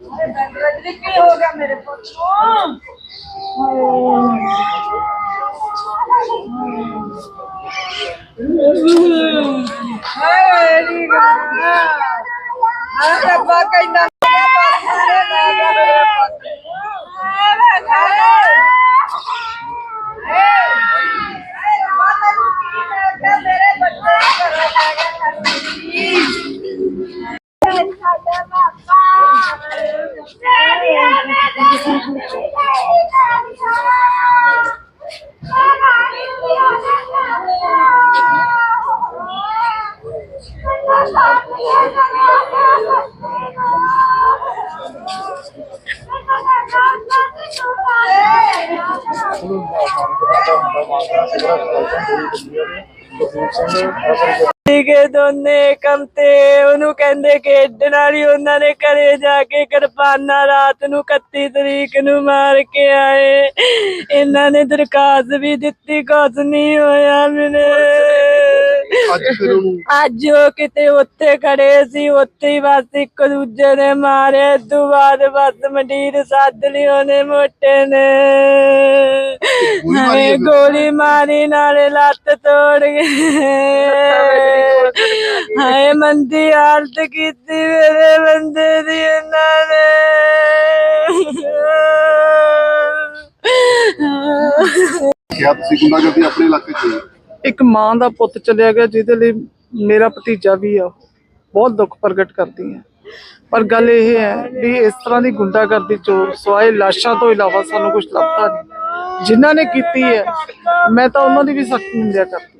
ਕੀ ਹੋ ਗਿਆ ਮੇਰੇ ਪੁੱਤ ਹਾਏ। ਨੀ ਗਾ। ਆ ਰੱਬਾ ਕਹਿੰਦਾ ਸੀਗੇ ਦੋਨੇ ਕੰਮ ਤੇ ਉਹਨੂੰ ਕਹਿੰਦੇ ਖੇਡਣ ਵਾਲੀ, ਉਹਨਾਂ ਨੇ ਘਰੇ ਜਾ ਕੇ ਕਿਰਪਾਨਾ ਰਾਤ ਨੂੰ 31 ਤਰੀਕ ਨੂੰ ਮਾਰ ਕੇ ਆਏ। ਇਹਨਾਂ ਨੇ ਦਰਖਾਸਤ ਵੀ ਦਿੱਤੀ, ਕੁਛ ਨਹੀਂ ਹੋਇਆ ਮੇਰੇ ਅੱਜ ਫਿਰ ਉਹਨੂੰ ਅੱਜ ਉਹ ਕਿਤੇ ਉੱਥੇ ਖੜੇ ਸੀ ਉੱਥੇ ਹੀ ਬਸ ਇੱਕ ਦੂਜੇ ਨੇ ਮਾਰੇ ਤੋਂ ਬਾਅਦ ਬਸ ਮੰਡੀਰ ਸੱਦ ਲਈ ਉਹਨੇ ਮੋਟੇ ਨੇ। ਗੋਲੀ ਮਾਰੀ? ਗੋਲੀ ਨਾਲੇ ਲੱਤ ਤੋੜ ਗਏ। ਹਾਏ ਮੰਦੀ ਹਾਲਤ ਕੀਤੀ ਮੇਰੇ ਬੰਦੇ ਦੀ ਇਹਨਾਂ ਨੇ। ਕਿਹਾ ਤੁਸੀਂ ਗੁੰਡਾਗਰਦੀ ਆਪਣੇ ਇਲਾਕੇ 'ਚ ਹੋਈ। ਇੱਕ ਮਾਂ ਦਾ ਪੁੱਤ ਚਲਿਆ ਗਿਆ ਜਿਹਦੇ ਲਈ ਮੇਰਾ ਭਤੀਜਾ ਵੀ ਆ ਬਹੁਤ ਦੁੱਖ ਪ੍ਰਗਟ ਕਰਦੀ ਹੈ। ਪਰ ਗੱਲ ਇਹ ਹੈ ਵੀ ਇਸ ਤਰ੍ਹਾਂ ਦੀ ਗੁੰਡਾਗਰਦੀ ਚੋਂ ਸਵਾਏ ਲਾਸ਼ਾਂ ਤੋਂ ਇਲਾਵਾ ਸਾਨੂੰ ਕੁਝ ਲੱਭਦਾ ਨਹੀਂ। ਜਿਨ੍ਹਾਂ ਨੇ ਕੀਤੀ ਹੈ, ਮੈਂ ਤਾਂ ਉਹਨਾਂ ਦੀ ਵੀ ਸਖਤ ਨਿੰਦਿਆ ਕਰਦੀ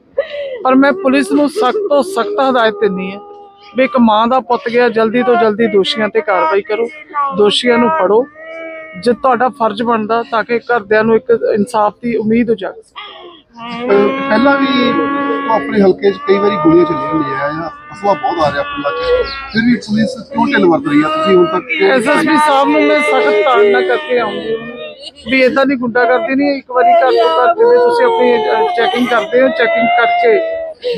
ਪਰ ਮੈਂ ਪੁਲਿਸ ਨੂੰ ਸਖਤ ਤੋਂ ਸਖਤ ਹਦਾਇਤ ਦਿੰਦੀ ਹਾਂ ਵੀ ਇੱਕ ਮਾਂ ਦਾ ਪੁੱਤ ਗਿਆ, ਜਲਦੀ ਤੋਂ ਜਲਦੀ ਦੋਸ਼ੀਆਂ ਤੇ ਕਾਰਵਾਈ ਕਰੋ, ਦੋਸ਼ੀਆਂ ਨੂੰ ਫੜੋ। ਜੇ ਤੁਹਾਡਾ ਫਰਜ਼ ਬਣਦਾ ਤਾਂ ਕਿ ਘਰਦਿਆਂ ਨੂੰ ਇੱਕ ਇਨਸਾਫ ਦੀ ਉਮੀਦ ਹੋ ਜਾਵੇ ਪਹਿਲਾਂ ਵੀ ਉਹ ਆਪਣੇ ਹਲਕੇ 'ਚ ਕਈ ਵਾਰੀ ਗੋਲੀਆਂ ਚੱਲੀਆਂ ਹੁੰਦੀਆਂ ਆ ਅਸਲਾ ਬਹੁਤ ਆ ਰਿਹਾ ਆਪਣੇ ਇਲਾਕੇ 'ਚ। ਫਿਰ ਵੀ ਪੁਲਿਸ ਕਿਉਂ ਢਿੱਲ ਵਰਤ ਰਹੀ ਆ? ਤੁਸੀਂ ਹੁਣ ਤੱਕ ਕਿਉਂ- ਐਸਐਸਪੀ ਸਾਹਿਬ ਨੂੰ ਮੈਂ ਸਖਤ ਤਾੜਨਾ ਕਰਕੇ ਆਉਂਗੀ ਵੀ ਇਦਾਂ ਦੀ ਗੁੰਡਾਗਰਦੀ ਨਹੀਂ ਇੱਕ ਵਾਰੀ ਘਰ ਤੋਂ ਘਰ ਜਿਵੇਂ ਤੁਸੀਂ ਆਪਣੀ ਚੈਕਿੰਗ ਕਰਦੇ ਹੋ ਚੈਕਿੰਗ ਕਰਕੇ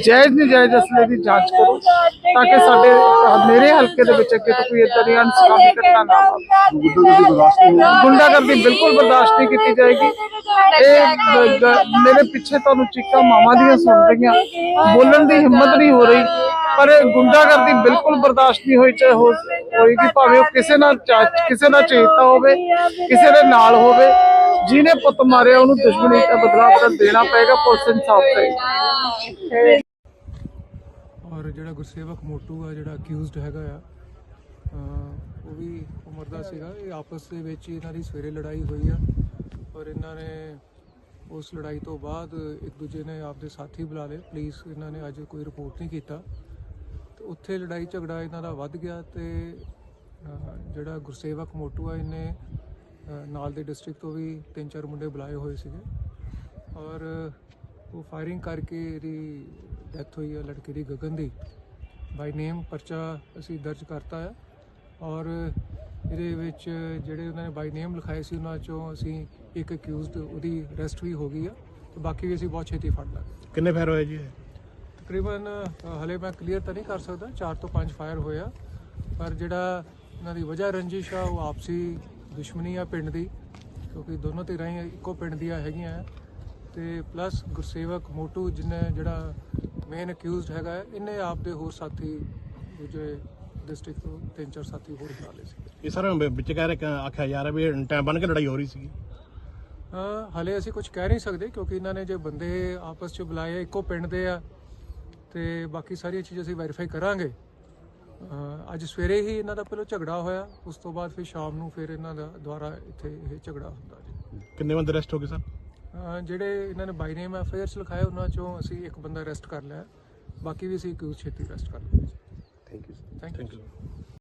ਜਾਇਜ਼ ਨਜਾਇਜ਼ ਅਸਲੇ ਦੀ ਜਾਂਚ ਕਰੋ ਤਾਂ ਕਿ ਸਾਡੇ, ਮੇਰੇ ਹਲਕੇ ਦੇ ਵਿੱਚ ਅੱਗੇ ਤੋਂ ਕੋਈ ਇਦਾਂ ਦੀ ਅਨਸਕਾਮੀ ਘਟਨਾ ਨਾ ਵਾਪਰੇ ਗੁੰਡਾਗਰਦੀ ਬਿਲਕੁਲ ਬਰਦਾਸ਼ਤ ਨਹੀਂ ਕੀਤੀ ਜਾਏਗੀ। ਇਹ ਮੇਰੇ ਪਿੱਛੇ ਤੁਹਾਨੂੰ ਚੀਕਾਂ ਮਾਵਾਂ ਦੀਆਂ ਸੁਣ ਰਹੀਆਂ। ਬੋਲਣ ਦੀ ਹਿੰਮਤ ਨਹੀਂ ਹੋ ਰਹੀ। ਪਰ ਇਹ ਗੁੰਡਾਗਰਦੀ ਬਿਲਕੁਲ ਬਰਦਾਸ਼ਤ ਨਹੀਂ ਹੋਈ, ਚਾਹੇ ਹੋਏਗੀ, ਭਾਵੇਂ ਉਹ ਕਿਸੇ ਨਾਲ ਚਾ- ਕਿਸੇ ਨਾਲ ਚੇਤਾ ਹੋਵੇ, ਕਿਸੇ ਦੇ ਨਾਲ ਹੋਵੇ। ਜਿਹਨੇ ਪੁੱਤ ਮਾਰਿਆ, ਉਹਨੂੰ ਦੁਸ਼ਮਣੀ ਦਾ ਬਦਲਾ ਤਾਂ ਦੇਣਾ ਪਏਗਾ, ਪੁਲਿਸ ਇਨਸਾਫ ਕਰੇ ਔਰ ਜਿਹੜਾ ਗੁਰਸੇਵਕ ਮੋਟੂ ਆ, ਜਿਹੜਾ ਅਕਿਊਜ਼ਡ ਹੈਗਾ ਆ ਉਹ ਵੀ ਉਮਰ ਦਾ ਸੀਗਾ। ਇਹ ਆਪਸ ਦੇ ਵਿੱਚ ਇਹਨਾਂ ਦੀ ਸਵੇਰੇ ਲੜਾਈ ਹੋਈ ਆ ਔਰ ਇਹਨਾਂ ਨੇ ਉਸ ਲੜਾਈ ਤੋਂ ਬਾਅਦ ਇੱਕ ਦੂਜੇ ਨੇ ਆਪਦੇ ਸਾਥੀ ਬੁਲਾ ਲਏ। ਪੁਲਿਸ ਇਹਨਾਂ ਨੇ ਅੱਜ ਕੋਈ ਰਿਪੋਰਟ ਨਹੀਂ ਕੀਤਾ। ਤੇ ਉੱਥੇ ਲੜਾਈ ਝਗੜਾ ਇਹਨਾਂ ਦਾ ਵੱਧ ਗਿਆ ਤੇ ਜਿਹੜਾ ਗੁਰਸੇਵਕ ਮੋਟੂ ਆ, ਇਹਨੇ ਨਾਲ ਦੇ ਡਿਸਟ੍ਰਿਕਟ ਤੋਂ ਵੀ ਤਿੰਨ ਚਾਰ ਮੁੰਡੇ ਬੁਲਾਏ ਹੋਏ ਸੀਗੇ। ਔਰ ਉਹ ਫਾਇਰਿੰਗ ਕਰਕੇ ਇਹਦੀ ਡੈਥ ਹੋਈ ਹੈ ਲੜਕੇ ਦੀ ਗਗਨ ਦੀ। ਬਾਈ ਨੇਮ ਪਰਚਾ ਅਸੀਂ ਦਰਜ ਕਰਤਾ ਹੈ ਔਰ ਇਹਦੇ ਵਿੱਚ ਜਿਹੜੇ ਉਹਨਾਂ ਨੇ ਬਾਈ ਨੇਮ ਲਿਖਾਏ ਸੀ ਉਹਨਾਂ ਚੋਂ ਅਸੀਂ ਇੱਕ ਅਕਿਊਜ਼ਡ ਉਹਦੀ ਅਰੈਸਟ ਵੀ ਹੋ ਗਈ ਆ। ਤੇ ਬਾਕੀ ਵੀ ਅਸੀਂ ਬਹੁਤ ਛੇਤੀ ਫੜ ਲਾਂਗੇ। ਕਿੰਨੇ ਫੈਰ ਹੋਏ ਜੀ? ਤਕਰੀਬਨ ਹਲੇ ਮੈਂ ਕਲੀਅਰ ਤਾਂ ਨਹੀਂ ਕਰ ਸਕਦਾ 4 ਤੋਂ 5 ਫਾਇਰ ਹੋਇਆ ਪਰ ਜਿਹੜਾ ਇਹਨਾਂ ਦੀ ਵਜ੍ਹਾ ਰੰਜਿਸ਼ ਆ ਉਹ ਆਪਸੀ ਦੁਸ਼ਮਣੀ ਆ ਪਿੰਡ ਦੀ ਕਿਉਂਕਿ ਦੋਨੋਂ ਧਿਰਾਂ ਹੀ ਇੱਕੋ ਪਿੰਡ ਦੀਆਂ ਹੈਗੀਆਂ ਤੇ ਪਲੱਸ ਗੁਰਸੇਵਕ ਮੋਟੂ ਜਿਹਨੇ ਜਿਹੜਾ ਮੇਨ ਅਕਿਊਜ਼ਡ ਹੈਗਾ ਇਹਨੇ ਆਪਦੇ ਹੋਰ ਸਾਥੀ ਦੂਜੇ ਡਿਸਟ੍ਰਿਕਟ ਤੋਂ ਤਿੰਨ ਚਾਰ ਸਾਥੀ ਹੋਰ ਬੁਲਾ ਲਏ ਸੀ ਇਹ ਸਰ ਵਿੱਚ ਕਹਿ ਰਹੇ ਕਿ ਆਖਿਆ ਜਾ ਰਿਹਾ ਵੀ ਟਾਈਮ ਬਣ ਕੇ ਲੜਾਈ ਹੋ ਰਹੀ ਸੀ ਹਲੇ ਅਸੀਂ ਕੁਝ ਕਹਿ ਨਹੀਂ ਸਕਦੇ ਕਿਉਂਕਿ ਇਹਨਾਂ ਨੇ ਜੇ ਬੰਦੇ ਆਪਸ 'ਚ ਬੁਲਾਏ ਇੱਕੋ ਪਿੰਡ ਦੇ ਆ ਤੇ ਬਾਕੀ ਸਾਰੀਆਂ ਚੀਜ਼ਾਂ ਅਸੀਂ ਵੈਰੀਫਾਈ ਕਰਾਂਗੇ। ਅੱਜ ਸਵੇਰੇ ਹੀ ਇਹਨਾਂ ਦਾ ਪਹਿਲਾਂ ਝਗੜਾ ਹੋਇਆ ਉਸ ਤੋਂ ਬਾਅਦ ਫਿਰ ਸ਼ਾਮ ਨੂੰ ਫਿਰ ਇਹਨਾਂ ਦਾ ਦੁਬਾਰਾ ਇੱਥੇ ਇਹ ਝਗੜਾ ਹੁੰਦਾ ਜੀ। ਕਿੰਨੇ ਬੰਦੇ ਅਰੈਸਟ ਹੋ ਗਏ ਸਰ? ਜਿਹੜੇ ਇਹਨਾਂ ਨੇ ਬਾਈ ਨੇਮ ਐਫਆਈਆਰਸ ਲਿਖਾਏ ਉਹਨਾਂ ਚੋਂ ਅਸੀਂ ਇੱਕ ਬੰਦਾ ਅਰੈਸਟ ਕਰ ਲਿਆ। ਬਾਕੀ ਵੀ ਅਸੀਂ ਕਿਉਂ ਛੇਤੀ ਅਰੈਸਟ ਕਰ ਲਵਾਂਗੇ thank you thank you thank you